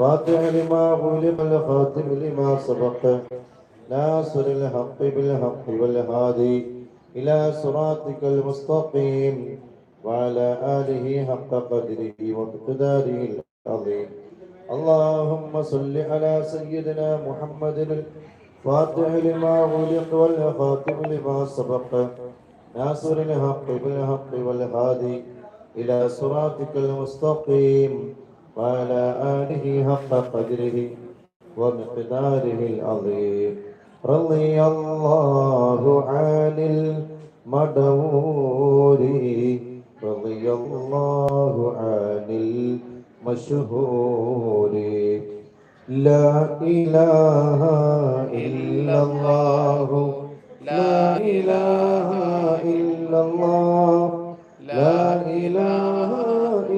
فاتح لما غلق الخاتم لما سبق. ناصر الحق بالحق والهادي إلى صراطك المستقيم وعلى آله حق قدره ومقداره العظيم. اللهم صل على سيدنا محمد الفاتح لما غلق والخاتم لما سبق. ناصر الحق بالحق والهادي إلى صراطك المستقيم وعلى آله حق قدره ومقداره العظيم. رضي الله عن المدور رضي الله عن المشهور. لا إله إلا الله. لا إله إلا الله. لا إله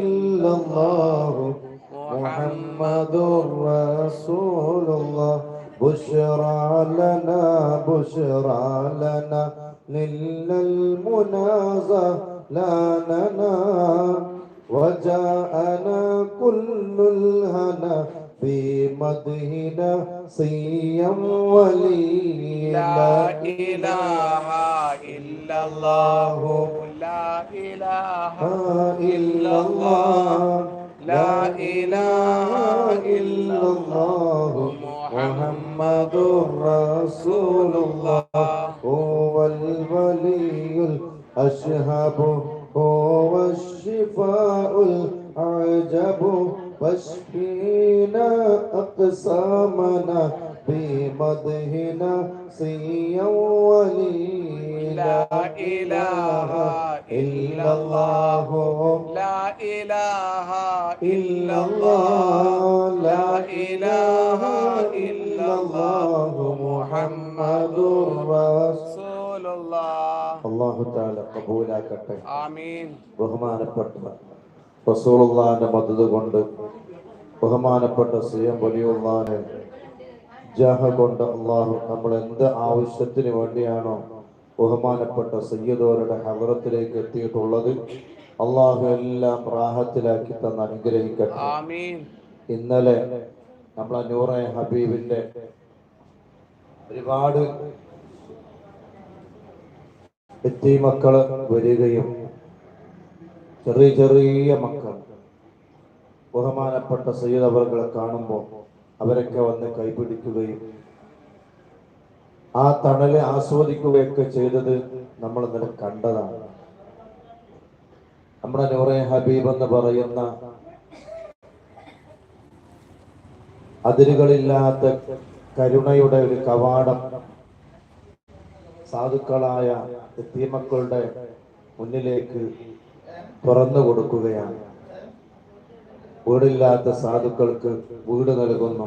إلا الله. محمد رسول الله. بشرى لنا بشرى لنا. المنازة لا لنا وجاءنا كل الهنا في مدهنا صيا ولي لا إله إلا الله. لا إله إلا الله. لا إله إلا الله محمد رسول الله هو الولي الأشهب هو الشفاء الأعجب واشفينا أقسامنا بمدهنا صيا ولي لا إله إلا الله لا إله إلا الله لا إله إلا الله محمد رسول رسول الله അള്ളാഹു താല കബൂലാക്കട്ടെ آمين ബഹുമാനപ്പെട്ട റസൂലുള്ളാന്റെ മദത് കൊണ്ട് ബഹുമാനപ്പെട്ട സിയം വലിയുള്ളാന് ജഹ കൊണ്ട് അള്ളാഹു നമ്മൾ എന്ത് ആവശ്യത്തിന് വേണ്ടിയാണോ ബഹുമാനപ്പെട്ട സയ്യദോരുടെ ഹവറത്തിലേക്ക് എത്തിയിട്ടുള്ളത്. അള്ളാഹു എല്ലാം പ്രാഹത്തിലാക്കി തന്ന് അനുഗ്രഹിക്കട്ടെ. ഇന്നലെ നമ്മളെ നൂറെ ഹബീബിന്റെ ഒരുപാട് എത്തിമക്കൾ വരികയും ചെറിയ ചെറിയ മക്കൾ ബഹുമാനപ്പെട്ട സയ്യദ് അവർ കാണുമ്പോൾ അവരൊക്കെ വന്ന് കൈപിടിക്കുകയും ആ തണൽ ആസ്വദിക്കുകയൊക്കെ ചെയ്തത് നമ്മൾ ഇന്നലെ കണ്ടതാണ്. നമ്മുടെ നൂറെ ഹബീബ് എന്ന് പറയുന്ന അതിരുകളില്ലാത്ത കരുണയുടെ ഒരു കവാടം സാധുക്കളായ തീമക്കളുടെ മുന്നിലേക്ക് തുറന്നു കൊടുക്കുകയാണ്. വീടില്ലാത്ത സാധുക്കൾക്ക് വീട് നൽകുന്നു.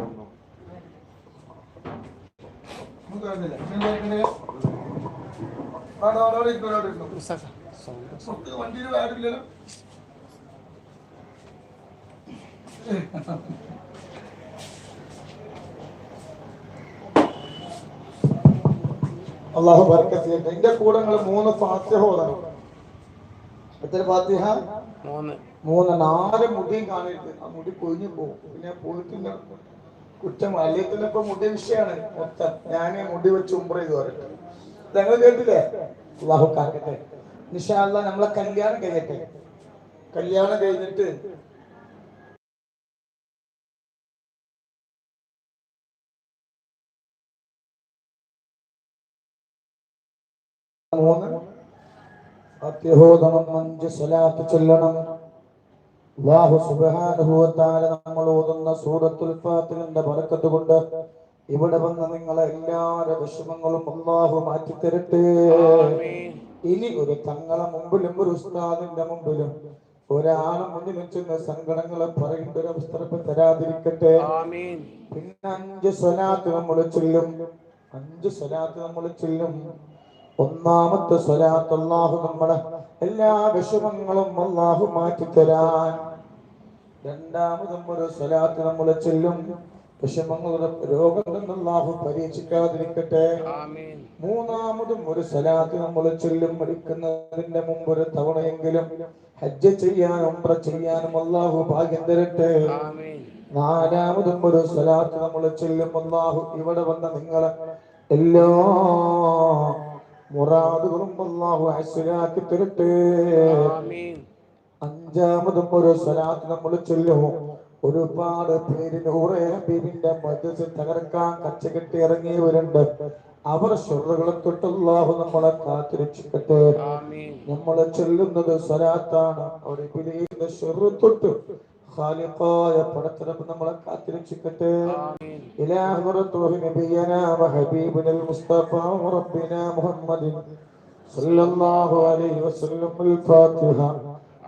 അള്ളാഹു ബർക്കത്ത് ചെയ്യട്ടെ എന്റെ കൂടെ നിങ്ങൾ മൂന്ന് ഫാത്തിഹ ഓതണം എത്ര ഫാത്തിഹ? മൂന്ന്. മൂന്ന് നാല് മുടിയും കാണരുത്. ആ മുടി കൊഴിഞ്ഞു പോകും. പിന്നെ പോയിട്ടില്ല കുറ്റം അല്ലെങ്കിൽ ഇപ്പൊ മുടി വിഷയാണ്. മൊത്തം ഞാൻ മുടി വെച്ച് ഉംറ ചെയ്ത് വരട്ടെ. ഞങ്ങൾ കേട്ടില്ലേ? അള്ളാഹു കാക്കട്ടെ. നിഷാല്ല നമ്മളെ കല്യാണം കഴിയട്ടെ. കല്യാണം കഴിഞ്ഞിട്ട് മൂന്ന്. അത്യഹോദണം അഞ്ച് സ്വലാത്ത് ചൊല്ലണം. വ തആല നമ്മൾ ഓതുന്ന സൂറത്തുൽ ഫാത്തിഹന്റെ ബർക്കത്ത് കൊണ്ട് ഇവിടെ വന്ന നിങ്ങളെ എല്ലാവരുടെ വിഷമങ്ങളും അള്ളാഹു മാറ്റി തരട്ടെ ആമീൻ. ഇനി ഒരു തങ്ങളെ മുമ്പിലും ഒരു ഉസ്താദിന്റെ മുമ്പിലും ഒരാളെ മുന്നിൽ വെച്ചുന്ന സങ്കടങ്ങളെ പറയേണ്ട ഒരു അവസ്ഥ തരാതിരിക്കട്ടെ. പിന്നെ അഞ്ച് സ്വലാത്ത് നമ്മൾ ചൊല്ലും. അഞ്ച് സ്വലാത്ത് നമ്മൾ ചൊല്ലും. ഒന്നാമത്തെ സ്വലാത്ത് അള്ളാഹു നമ്മളെ എല്ലാ വിഷമങ്ങളും അള്ളാഹു മാറ്റിത്തരാൻ രണ്ടാമതും ഒരു സ്വലാത്ത് നമ്മൾ ചെല്ലും. വിഷമങ്ങളുടെ അള്ളാഹു പരീക്ഷിക്കാതിരിക്കട്ടെ. മൂന്നാമതും ഒരു സലാത്ത് നമ്മൾ ചൊല്ലും. മടിക്കുന്നതിന്റെ മുമ്പ് ഒരു തവണയെങ്കിലും ഹജ്ജ് ചെയ്യാനും ഉംറ ചെയ്യാനും അള്ളാഹു ഭാഗ്യം തരട്ടെ. നാലാമതും ഒരു സ്വലാത്ത് നമ്മൾ ചെല്ലും. അല്ലാഹു ഇവിടെ വന്ന നിങ്ങളെ എല്ലാ മുറാദുകളും അല്ലാഹു ഹസ്സനാക്കി തരട്ടെ. അഞ്ചാമതും ഒരു സ്വലാത്ത് നമ്മൾ ചൊല്ലും ഒരുപാട് പേര് നൂറെ ഹബീബിന്റെ മദ്രസ് തകർക്കാൻ കച്ചകെട്ടി ഇറങ്ങിയവരുണ്ട് അവർ ഷുറുകളെ തൊട്ടുള്ളാഹു നമ്മളെ കാത്തിരക്ഷിക്കട്ടെ ആമീൻ നമ്മൾ ചൊല്ലുന്നത് സ്വലാത്താണ് അവർ ഇബിലീസിന്റെ ഷുറു തൊട്ട് ഖാലിഖായ പടത്തരപ്പ് നമ്മളെ കാത്തിരക്ഷിക്കട്ടെ ആമീൻ إلى حضرة نبينا وحبيبنا المصطفى وربنا محمد صلى الله عليه وسلم الفاتحة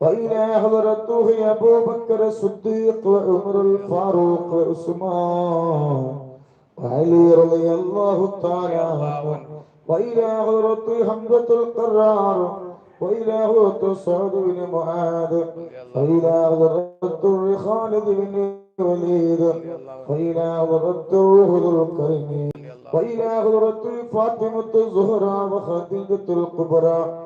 وإلى حضرته أبو بكر الصديق وعمر الفاروق وعثمان وعلي رضي الله تعالى عنه وإلى حضرة حمزة القرار. وإلى حضرة سعد بن معاذ. وإلى حضرة خالد بن وليد. وإلى روح ذو الكريم وإلى حضرة فاطمة الزهراء وخديجة الكبرى.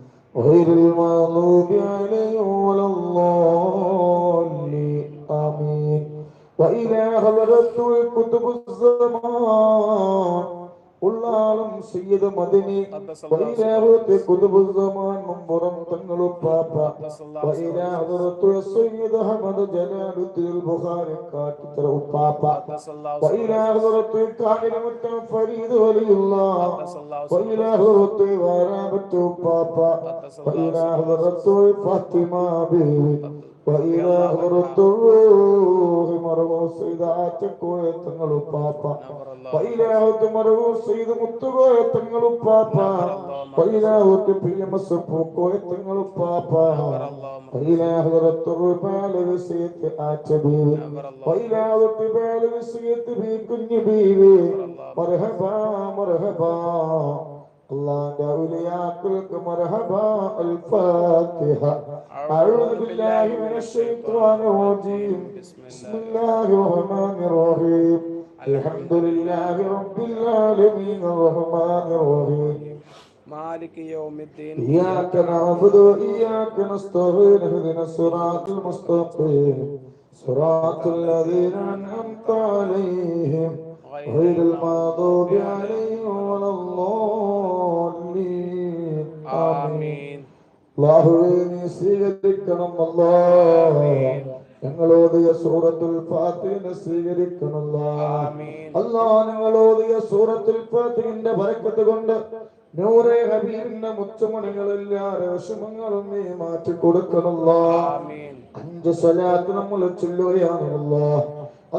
غير المغضوب عليهم ولا الضالين. آمين. وإلى حضرت الكتب الزمان ഉള്ളാളും സയ്യിദ് മദനി വൈലാഹത്തെ കുതുബുസ്സമാൻ മുമ്പുറം തങ്ങളുപ്പാപ്പ. വൈലാഹത്തെ സയ്യിദ് അഹമ്മദ് ജലാലുദ്ദീൻ ബുഖാരി കാട്ടിത്തറ ഉപ്പാപ്പ. വൈലാഹത്തെ കാണിലമറ്റം ഫരീദ് വലിയുള്ള. വൈലാഹത്തെ വാരാമറ്റ ഉപ്പാപ്പ. വൈലാഹത്തെ ഫാത്തിമ ബീവി. വൈലാഹത്തെ മറവോ സൈദാറ്റ കോയ തങ്ങളുപ്പാപ്പ വൈലാഹത്തെ മറവോ സൈദ് മുത്തുകോയ തങ്ങളുപ്പാപ്പ വൈലാഹത്തെ പി എം എസ് പൂക്കോയ തങ്ങളുപ്പാപ്പ വൈലാഹത്തെ ബാല വിസയത്തെ ആറ്റ ബീവി വൈലാഹത്തെ ബാല വിസയത്തെ ബീ കുഞ്ഞു ബീവി മർഹബാ മർഹബാ അള്ളാന്റെ ഔലിയാക്കൾക്ക് മർഹബ അൽ ഫാത്തിഹ أعوذ بالله من الشيطان الرجيم بسم الله الرحمن الرحيم الحمد لله رب العالمين الرحمن الرحيم مالك يوم الدين إياك نعبد وإياك نستعين اهدنا الصراط المستقيم صراط الذين أنعمت عليهم غير المغضوب عليهم അള്ളാഹുവേ നീ സ്വീകരിക്കണം അല്ലാ ഞങ്ങളോട് സൂറത്തുൽ ഫാത്തിഹിനെ സ്വീകരിക്കണമല്ല. അല്ലാ ഞങ്ങളോട് സൂറത്തുൽ ഫാത്തിഹിന്റെ ബറക്കത്ത് കൊണ്ട് നൂറെ ഹബീബിന്റെ മുച്ചുമണികളെല്ലാ വിഷമങ്ങളും നീ മാറ്റി കൊടുക്കണമല്ല. അഞ്ച് സലാത്ത് നമ്മൾ ചൊല്ലുകയാണല്ല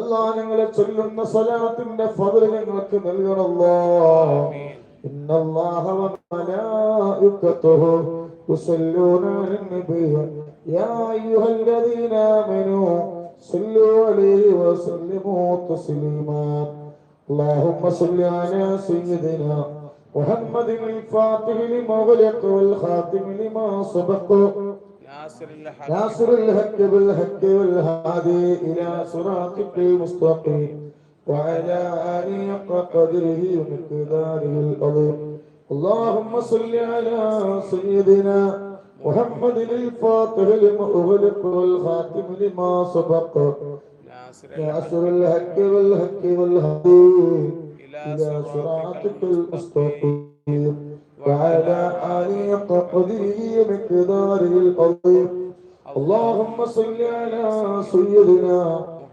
അല്ലാ ഞങ്ങളെ ചൊല്ലുന്ന സലാത്തിന്റെ ഫതിൽ ഞങ്ങൾക്ക് നൽകണമല്ലോ. إن الله وملائكته يصلون على النبي. يا أيها الذين آمنوا صلوا عليه وسلموا تسليما. اللهم صل على سيدنا محمد الفاتح لما غلق والخاتم لما سبق. ناصر الحق. ناصر الحق بالحق والهادي إلى صراطك المستقيم. وعلى آله حق قدره ومقداره العظيم اللهم صل على سيدنا محمد الفاتح لما أغلق والخاتم لما سبق ناصر ناصر الحق بالحق والهادي إلى صراطك المستقيم وعلى آله حق قدره ومقداره العظيم اللهم صل على سيدنا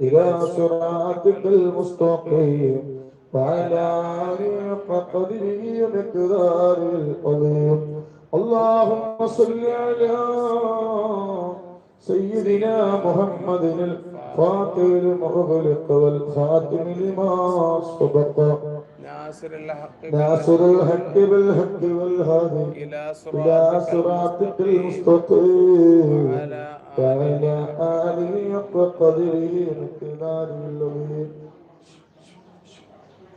إلى صراطك المستقيم وعلى آله قدره ومقداره العظيم اللهم صل على سيدنا محمد الفاتح لما أغلق والخاتم لما سبق ناصر الحق ناصر الحق بالحق والهادي إلى إلى صراطك صراطك المستقيم وعلى وعلى آله حق قدره ومقداره العظيم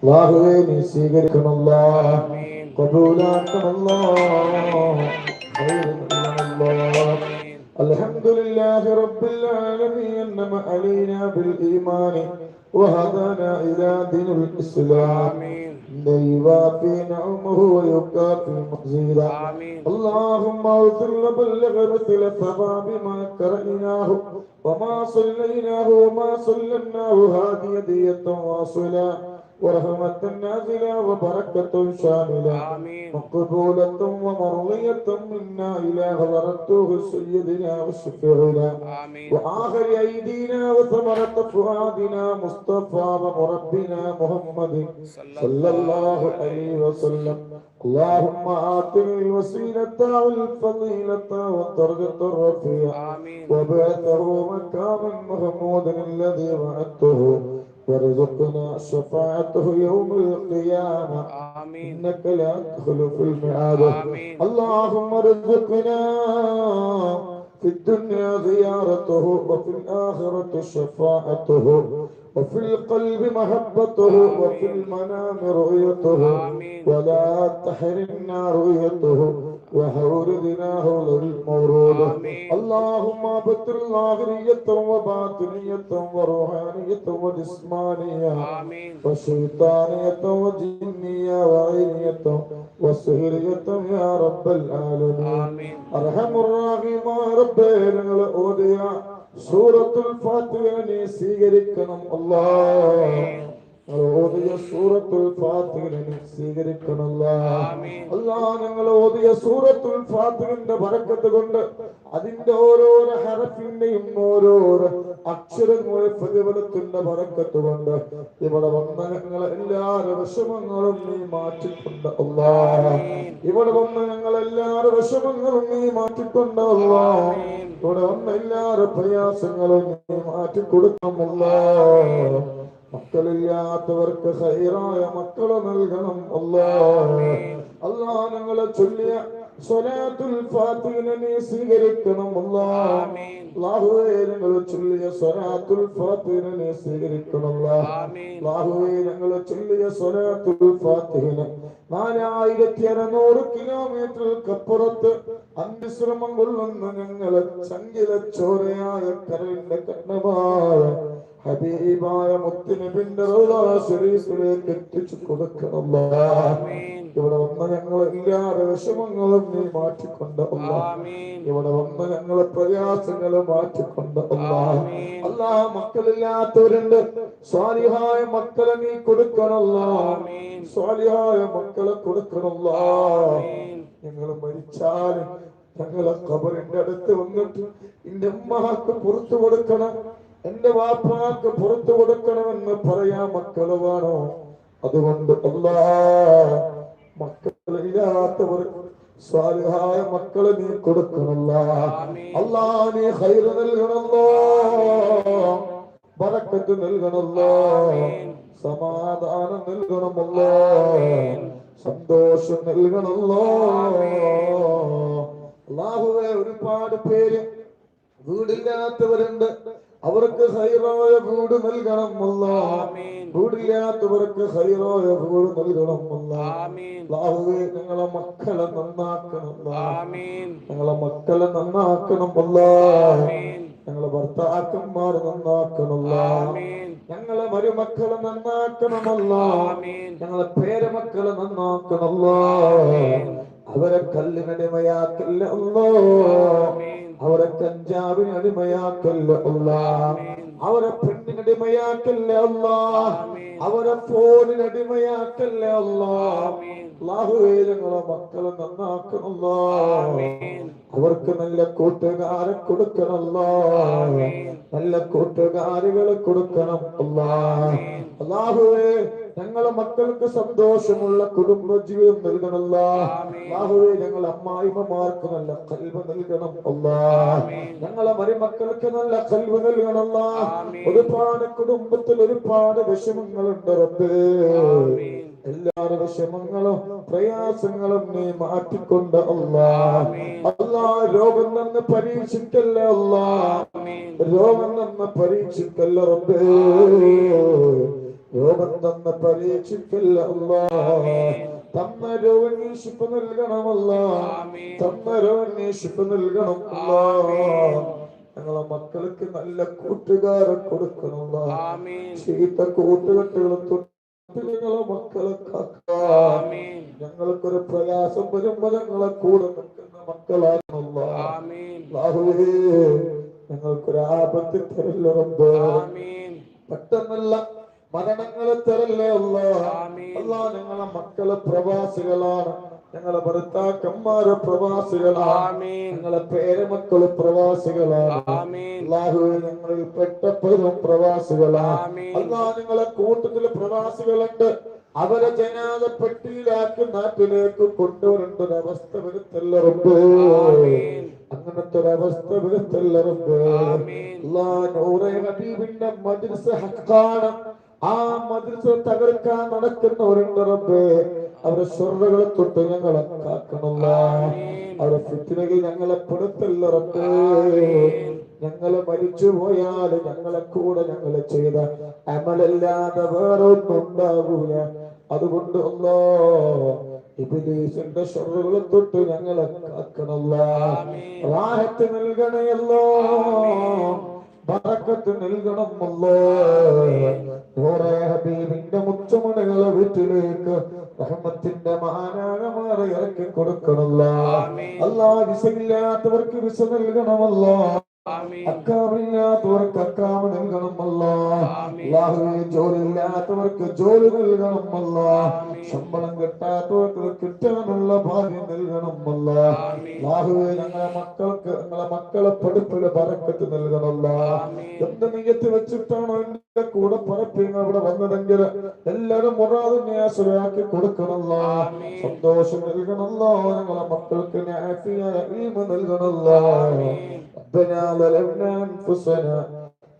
അള്ളാഹുവേ നീ സ്വീകരിക്കണമല്ല آمين കബൂലാക്കണമല്ല آمين الحمد لله رب العالمين أنعم علينا بالإيمان وهدانا إلى دين الإسلام. يوافي نعمه ويكافي آمين. اللهم اغفر وبلغ مثل ثواب ما قرأناه وما صليناه وما صلناه هذه هدية واصلة ورحمة نازلة وبركة شاملة. مقبولة ومرضية منا إلى غفرته سيدنا وشفيعنا. آمين. وآخر أيدينا وثمرة فؤادنا مصطفى ومربنا محمد. صلى الله عليه وسلم. اللهم آتني الوسيلة والفضيلة والدرجة الرفيعة وبعثه مكانا محمودا الذي وعدته. وارزقنا شفاعته يوم القيامة. آمين. إنك لا تخلف الميعاد اللهم ارزقنا في الدنيا زيارته وفي الآخرة شفاعته. وفي القلب محبته وفي المنام رؤيته. ولا تحرمنا رؤيته وحورنا للمورود. المورود اللهم بتر لاغرية وباطنية وروحانية وجسمانية. وشيطانية وجنية وعينية. وسهرية يا رب العالمين. أرحم الراحمين ربنا العالمين സൂറത്തുൽ ഫാത്തിഹനെ സ്വീകരിക്കണം. അല്ലാ ഞങ്ങൾ ഓതിയ സൂറത്തുൽ ഫാത്തിഹ നീ സ്വീകരിക്കണം അല്ലാ. ഞങ്ങൾ ഓതിയ സൂറത്തുൽ ഫാത്തിഹിന്റെ ബറക്കത്ത് കൊണ്ട് അതിന്റെ ഓരോരോ ഹറഫിന്റെയും ഓരോരോ അക്ഷരങ്ങളുടെ പ്രതിഫലത്തിന്റെ ബറക്കത്ത് കൊണ്ട് ഇവിടെ വന്ന ഞങ്ങളെ എല്ലാവരുടെ വിഷമങ്ങളും നീ മാറ്റിക്കൊണ്ട് അല്ലാ. ഇവിടെ വന്ന ഞങ്ങൾ എല്ലാവരുടെ വിഷമങ്ങളും നീ മാറ്റിക്കൊണ്ട് അല്ലാ. ഇവിടെ വന്ന എല്ലാവരുടെ പ്രയാസങ്ങളും നീ മാറ്റിക്കൊടുക്കണമല്ല മക്കളില്ലാത്തവർക്ക് സഹിറായ മക്കളെ നൽകണം. അല്ലാ അല്ലാ ഞങ്ങളെ ചൊല്ലിയ സ്വലാത്തുൽ ഫാത്തിഹിനെ നീ സ്വീകരിക്കണം. അല്ലാ ആമീൻ. അല്ലാഹുവേ ഞങ്ങൾ ചൊല്ലിയ സ്വലാത്തുൽ ഫാത്തിഹിനെ നീ സ്വീകരിക്കണം. അല്ലാ ആമീൻ. അല്ലാഹുവേ ഞങ്ങൾ ചൊല്ലിയ സ്വലാത്തുൽ ഫാത്തിഹിനെ നാലായിരത്തി അറുന്നൂറ് കിലോമീറ്ററുകപ്പുറത്ത് അന്തിശ്രമം കൊള്ളുന്ന ഞങ്ങളെ ചങ്കില ചോരയായ കണ്ണമായ ഹബീബായ മുത്തുനബിന്റെ ശരീഫിലേക്ക് എത്തിച്ചു കൊടുക്കണം ഇവിടെ വന്ന ഞങ്ങൾ എല്ലാ വിഷമങ്ങളും നീ മാറ്റിക്കൊണ്ട് ഇവിടെ വന്ന ഞങ്ങളെ പ്രയാസങ്ങൾ മാറ്റിക്കൊണ്ട് അല്ലാ മക്കളില്ലാത്തവരുണ്ട്. സ്വാലിഹായ മക്കളെ നീ കൊടുക്കണല്ല. സ്വാലിഹായ മക്കളെ കൊടുക്കണല്ല. ഞങ്ങൾ മരിച്ചാൽ ഞങ്ങളെ കബറിന്റെ അടുത്ത് വന്നിട്ട് എന്റെ അമ്മയ്ക്ക് പുറത്തു കൊടുക്കണം. എന്റെ വാപ്പാക്ക് പുറത്തു കൊടുക്കണമെന്ന് പറയാ മക്കൾ വേണോ? അതുകൊണ്ട് അല്ലാ മക്കളില്ലാത്തവർ സ്വാലിഹായ മക്കളെ നീ കൊടുക്കണല്ല. അല്ലാ നീ ഹൈറ് നൽകണല്ലോ. ബറക്കത്ത് നൽകണല്ലോ. സമാധാനം നൽകണമല്ലോ. സന്തോഷം നൽകണല്ലോ. അല്ലാഹുവേ അള്ളാഹുവെ ഒരുപാട് പേര് വീടില്ലാത്തവരുണ്ട്. അവർക്ക് ഹൈറായ വീട് നൽകണം അല്ല. വീടില്ലാത്തവർക്ക് ഹൈറായ വീട് നൽകണം അല്ല. ആമീൻ. അള്ളാഹുവെ ഞങ്ങളെ മക്കളെ നന്നാക്കണം ഞങ്ങളെ മക്കളെ നന്നാക്കണം അല്ല. ഞങ്ങളെ ഭർത്താക്കന്മാർ നന്നാക്കണമല്ല ഞങ്ങളെ മരുമക്കളെ നന്നാക്കണമല്ല. ഞങ്ങളെ പേരമക്കളെ നന്നാക്കണമല്ല അവരെ കല്ലിനടിമയാക്കില്ല അല്ലോ. അവരെ കഞ്ചാവിന് അടിമയാക്കല്ല അവരെ പെണ്ണിനടിമയാക്കല്ല അല്ല? അവരെ ഫോണിന് അടിമയാക്കല്ല ഞങ്ങളെ മക്കളെ നന്നാക്കണല്ലോ. അവർക്ക് നല്ല കൂട്ടുകാരെ കൊടുക്കണല്ലോ. നല്ല കൂട്ടുകാരികളെ കൊടുക്കണം അല്ലാ. അല്ലാഹുവേ ഞങ്ങളെ മക്കൾക്ക് സന്തോഷമുള്ള കുടുംബ ജീവിതം നൽകണമല്ല ബാഹുവെ ഞങ്ങൾ അമ്മായിമ്മമാർക്ക് നല്ല കൽവ് നൽകണം അല്ല. ഞങ്ങളെ മരുമക്കൾക്ക് നല്ല കൽവ് നൽകണമല്ല. ഒരുപാട് കുടുംബത്തിൽ ഒരുപാട് വിഷമങ്ങളുണ്ട് റബ്ബേ. എല്ലാവരുടെ വിഷമങ്ങളും പ്രയാസങ്ങളും നീ മാറ്റിക്കൊണ്ട് അല്ലാ. അല്ലാ രോഗം നിന്ന് പരീക്ഷിക്കല്ല അല്ലാ. രോഗം നിന്ന് പരീക്ഷിക്കല്ല റബ്ബേ. രോഗം തന്ന് പരീക്ഷിക്കല്ല തന്ന രോഗം ശിപ്പ് നൽകണമല്ല തന്ന രോഗം ശിപ്പ് നൽകണം ഞങ്ങളെ മക്കൾക്ക് നല്ല കൂട്ടുകാരെ കൊടുക്കണമല്ല ചീത്ത കൂട്ടുകെട്ടുകളും മക്കളെ കാക്കാം ഞങ്ങൾക്കൊരു പ്രയാസം വരുമ്പോ ഞങ്ങളെ കൂടെ നിൽക്കുന്ന മക്കളാണല്ല ഞങ്ങൾക്കൊരു ആപത്തിൽ തരല്ല പെട്ടെന്നല്ല മരണങ്ങളെ തരല്ലേ അല്ല അല്ല ഞങ്ങളെ മക്കളെ പ്രവാസികളാണ്. ഞങ്ങളെ ഭർത്താക്കന്മാരെ പ്രവാസികളാണ്. ഞങ്ങളെ പേരമക്കൾ പ്രവാസികളാണ്. ഞങ്ങളിൽ പെട്ടപ്പോഴും പ്രവാസികളാണ്. അല്ലാ നിങ്ങളെ കൂട്ടത്തിൽ പ്രവാസികളുണ്ട്. അവരെ ജനാദ പെട്ടിയിലാക്കി നാട്ടിലേക്ക് കൊണ്ടുവരേണ്ട ഒരു അവസ്ഥ വരുത്തല്ലറുമ്പോ അങ്ങനത്തെ ഒരു അവസ്ഥ വരുത്തല്ലറുമ്പോ നൂറെ ഹബീബിന്റെ മദ്രസ ഹക്കാണ്. ആ മദ്രസ തകർക്കാൻ നടക്കുന്നവരുണ്ട് റബ്ബേ. അവരെ സ്വർണകളെ തൊട്ട് ഞങ്ങളെ കാക്കണമല്ല. അവരെ ഫിത്തിനകൾ ഞങ്ങളെ പെടുത്തല്ല റബ്ബേ. ഞങ്ങളെ മരിച്ചു പോയാൽ ഞങ്ങളെ കൂടെ ഞങ്ങളെ ചെയ്ത അമലല്ലാതെ വേറെ ഒന്നും ഉണ്ടാകൂല അതുകൊണ്ട് ഒന്നോ ഇബിലീസിന്റെ ഷറുകളെ തൊട്ട് ഞങ്ങളെ കാക്കണല്ല റാഹത്ത് നൽകണയല്ലോ. ബറക്കത്ത് നൽകണമല്ലോ. ഹബീബിന്റെ മുച്ചമണികളെ വീട്ടിലേക്ക് റഹ്മത്തിന്റെ മഹാനാകമാരെ ഇറക്കി കൊടുക്കണമല്ലോ അല്ലാ വിസയില്ലാത്തവർക്ക് വിസ നൽകണമല്ലോ. അക്കാമില്ലാത്തവർക്ക് നൽകണമല്ലോ. അള്ളാഹുവിന് ജോലി ഇല്ലാത്തവർക്ക് ജോലി നൽകണമല്ലോ. ശമ്പളം കിട്ടാത്തവർക്ക് കിട്ടാനുള്ള ഭാഗ്യം നൽകണമല്ല. അള്ളാഹുവെ ഞങ്ങളെ മക്കൾക്ക് ഞങ്ങളെ മക്കളെ പഠിപ്പിലെ പറക്കത്ത് നൽകണമല്ല. എന്ത് നെയ്യത്ത് വെച്ചിട്ടാണോ എന്റെ കൂടെ പറപ്പിന്ന് അവിടെ വന്നതെങ്കിൽ എല്ലാരും മുറാതെ ന്യാസുരാക്കി കൊടുക്കണമല്ലോ. സന്തോഷം നൽകണമല്ലോ. ഞങ്ങളെ മക്കൾക്ക് ന്യായ നൽകണമല്ലോ. ظلمنا أنفسنا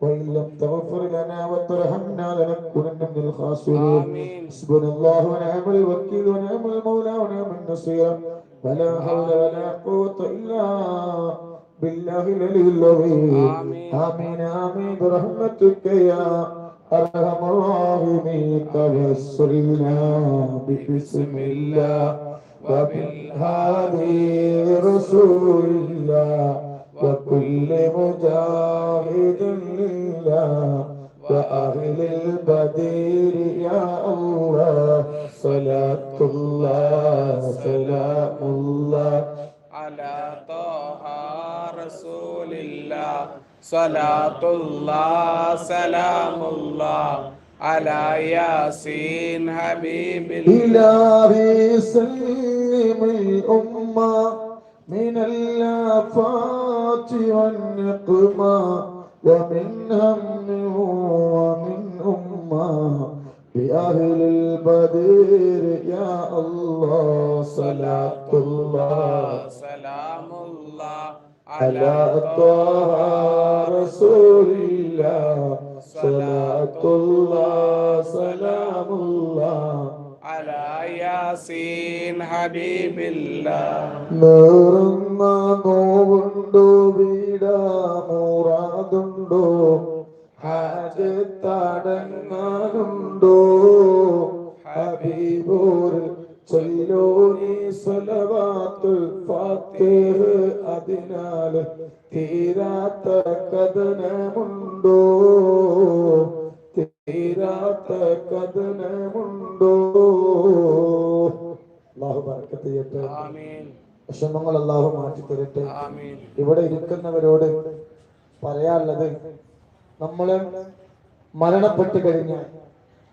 وإن لم تغفر لنا وترحمنا لنكونن من الخاسرين. حسبنا الله ونعم الوكيل ونعم المولى ونعم النصير. ولا حول ولا قوة إلا بالله العلي العظيم. آمين. آمين برحمتك يا أرحم الراحمين. توسلنا بسم الله وبالهادي رسول الله. وكل مجاهد لله وأهل البدير يا الله. صلاة الله سلام الله. على طه رسول الله. صلاة الله سلام الله. على ياسين حبيب الله. إلهي سلم الأمة. من الآفات والنقمة ومن هم ومن أمة. بأهل البدير يا الله صلاة الله. سلام الله على طه رسول الله. صلاة الله سلام الله. ياسين حبيب الله نور النبوة മാറ്റി തരട്ടെ ഇവിടെ ഇരിക്കുന്നവരോട് പറയാനുള്ളത് നമ്മൾ മരണപ്പെട്ടു കഴിഞ്ഞാൽ